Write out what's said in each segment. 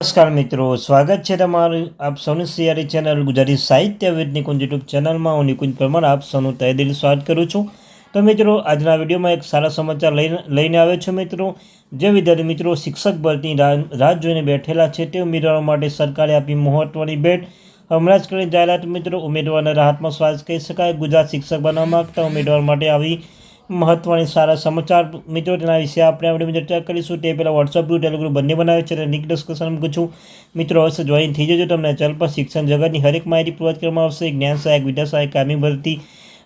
નમસ્કાર મિત્રો, સ્વાગત છે તમારું આપ સૌની સિયારી ચેનલ ગુજરાતી સાહિત્ય વેદની કુંજ યુટ્યુબ ચેનલમાં. હું નિકુંજ પરમાર, આપ સૌનું તહે દિલ સ્વાગત કરું છું. તો મિત્રો, આજના વિડીયોમાં એક સારા સમાચાર લઈને લઈને આવ્યો છું મિત્રો. જે વિદ્યાર્થી મિત્રો શિક્ષક ભરતી રાહ જોઈને બેઠેલા છે, તે ઉમેદવારો માટે સરકારે આપી મહત્વની ભેટ. હમણાં જ કરીને જાહેરાત મિત્રો, ઉમેદવારના રાહતમાં સ્વાગત કહી શકાય. ગુજરાત શિક્ષક બનવા માગતા ઉમેદવાર માટે આવી મહત્વની સારા સમાચાર મિત્રો, તેના વિશે આપણે આપણે ચર્ચા કરીશું. તે પહેલાં વોટ્સઅપ ગ્રુપ ટેલિગ્રુપ બંને બનાવે છે. અને લિંક ડિસ્કશન મૂકું છું. મિત્રો, અવશ્ય જોઈન થઈ જજો. તમને ચેનલ પર શિક્ષણ જગતની હરેક માહિતી પ્રોવાઈડ કરવામાં આવશે. જ્ઞાન સહાયક, વિદ્યા સહાયક કામી ભરતી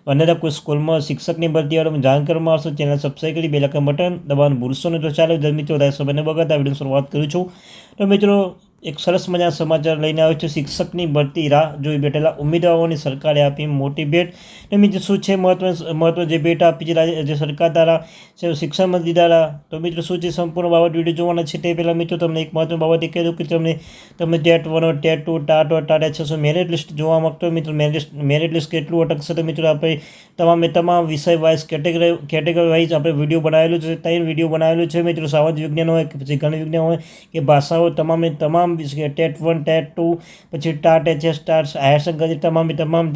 અન્યથા કોઈ સ્કૂલમાં શિક્ષકની ભરતી વાળો જાણ કરવામાં આવશે. ચેનલ સબસ્ક્રાઈબ કરી બેલાકન બટન દબાવવાનું ભૂલશો નહીં. તો ચાલો મિત્રો સમયને બગાડતા. વીડિયો શરૂઆત કરું છું. તો મિત્રો એક સરસ મજાના સમાચાર લઈને આવ્યો છે. શિક્ષકની ભરતી રાહ જોઈ બેઠેલા ઉમેદવારોની સરકારે આપી મોટી ભેટ. ને મિત્રો, શું છે મહત્વ મહત્વ જે ભેટ આપી છે જે સરકાર દ્વારા છે શિક્ષણ મંત્રી દ્વારા? તો મિત્રો, શું છે સંપૂર્ણ બાબત વીડિયો જોવાના છે તે પહેલાં મિત્રો, તમને એક મહત્વની બાબત એ કહી દઉં કે તમને તમે TET one, TET two, TAT TAT છસો મેરિટ લિસ્ટ જોવા માગતો મિત્રો મેરિટ મેરિટ લિસ્ટ કેટલું અટકશે તો મિત્રો, આપણે તમામે તમામ વિષય વાઇઝ કેટેગરી કેટેગરી વાઇઝ આપણે વીડિયો બનાવેલું છે. ત્રણ વીડિયો બનાવેલું છે મિત્રો. સામાજિક વિજ્ઞાન હોય કે પછી ગણિત વિજ્ઞાન હોય કે ભાષાઓ તમામે તમામ ટેટ વન ટેટ ટુ પછી TAT HS TAT higher secondary તમામ તમામ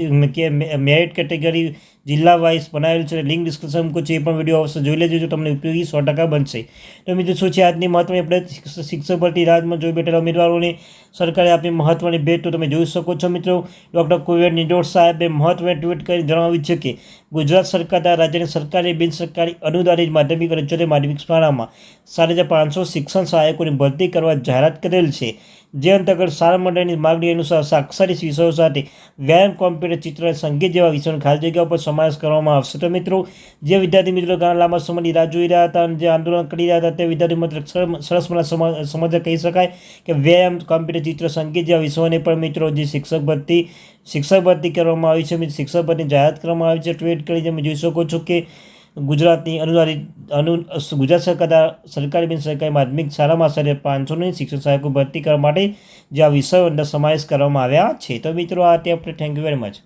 મેરિટ કેટેગરી જિલ્લા વાઇઝ બનાવેલું છે. લિંક ડિસ્કશન મૂકું છું. એ પણ વીડિયો અવશ્ય જોઈ લેજો. જો તમને ઉપયોગી સો ટકા બનશે. તો મિત્રો, શું છે આજની મહત્વની આપણે શિક્ષક ભરતી રાજમાં જોઈ બેઠેલા ઉમેદવારોને સરકારે આપી મહત્વની ભેટ. તો તમે જોઈ શકો છો મિત્રો, ડૉક્ટર કુવેર નિડોર સાહેબે મહત્વની ટ્વીટ કરી જણાવ્યું છે કે, ગુજરાત સરકાર દ્વારા રાજ્યની સરકારી બિન સરકારી અનુદાનિત માધ્યમિક અને ઉચ્ચતર માધ્યમિક શાળામાં સાત હજાર પાંચસો શિક્ષણ સહાયકોની ભરતી કરવા જાહેરાત કરેલ છે. જે અંતર્ગત શાળા મંડળની માગણી અનુસાર સાક્ષરી વિષયો સાથે વ્યાયામ, કોમ્પ્યુટર, ચિત્ર અને સંગીત જેવા વિષયોની ખાલી જગ્યાઓ પર સમાવેશ કરવામાં આવશે. તો મિત્રો, જે વિદ્યાર્થી મિત્રો ઘણા લાંબા સમયની રાહ જોઈ રહ્યા હતા અને જે આંદોલન કરી રહ્યા હતા, તે વિદ્યાર્થી મિત્રો સરસ મને સમજ કહી શકાય કે વ્યાયામ કોમ્પ્યુટર ચિત્ર, સંગીત જેવા વિષયોને પણ મિત્રો જે શિક્ષક ભરતી શિક્ષક ભરતી કરવામાં આવી છે શિક્ષક ભરતી જાહેરાત કરવામાં આવી છે. ટ્વીટ કરી તમે જોઈ શકો છો કે ગુજરાતની અનુદાનિત, અનુ, ગુજરાત સરકાર દ્વારા સરકારી બિન સરકારી માધ્યમિક શાળામાં આશરે પાંચસોની શિક્ષણ સહાયકો ભરતી કરવા માટે જે આ વિષયો અંદર સમાવેશ કરવામાં આવ્યા છે. તો મિત્રો, આ તે આપણે. Thank you very much